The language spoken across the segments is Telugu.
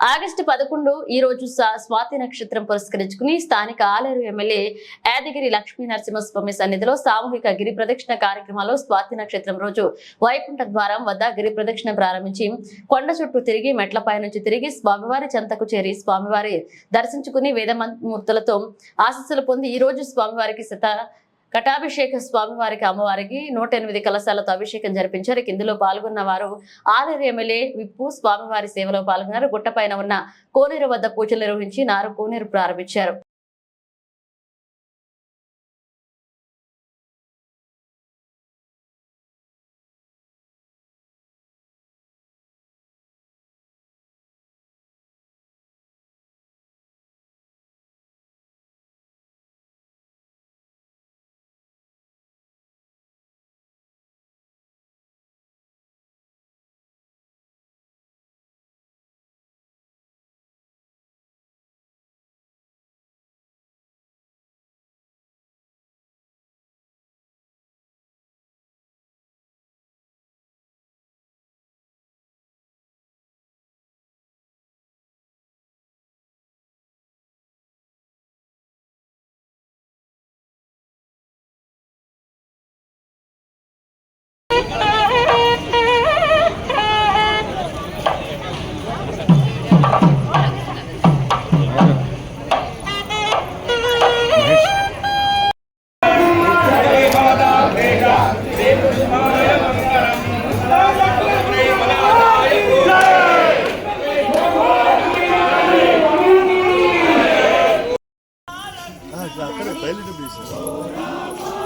ఆగస్టు పదకొండు ఈ రోజు స్వాతి నక్షత్రం పురస్కరించుకుని స్థానిక ఆలేరు ఎమ్మెల్యే యాదగిరి లక్ష్మీ నరసింహస్వామి సన్నిధిలో సామూహిక గిరి ప్రదక్షిణ కార్యక్రమాల్లో స్వాతి నక్షత్రం రోజు వైకుంఠ ద్వారం వద్ద గిరి ప్రదక్షిణ ప్రారంభించి కొండ చుట్టూ తిరిగి మెట్లపై నుంచి తిరిగి స్వామివారి చెంతకు చేరి స్వామివారి దర్శించుకుని వేదమూర్తులతో ఆశస్సులు పొంది ఈ రోజు స్వామివారికి శత కటాభిషేక స్వామివారికి అమ్మవారికి నూట ఎనిమిది కలశాలతో అభిషేకం జరిపించారు. ఇందులో పాల్గొన్న వారు ఆలేరు ఎమ్మెల్యే విప్పు స్వామివారి సేవలో పాల్గొన్నారు. గుట్టపైన ఉన్న కోనేరు వద్ద పూజలు నిర్వహించి నారు కోనేరు ప్రారంభించారు. Já, peraí, pra do bicho.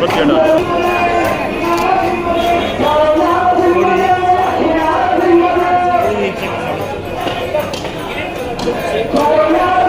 ಇಪ್ಪತ್ತೇಳು Corner!